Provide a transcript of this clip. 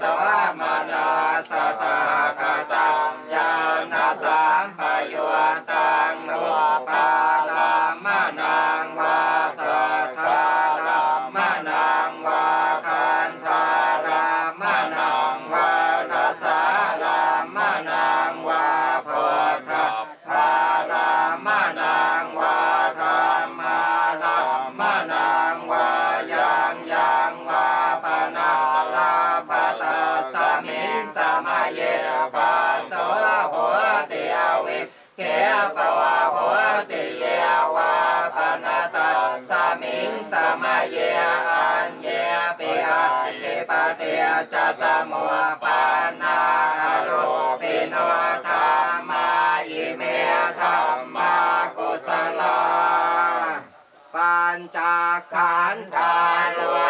สวามา เยปัสสวะโหติอวิเขปวะโหติเยวาปนาตาสมิงสมาเยอันเยปิอาติปเตจะสมุปานาโลปิโนธรรมาอิเมธรรมากุศลาปัญจขันธารุ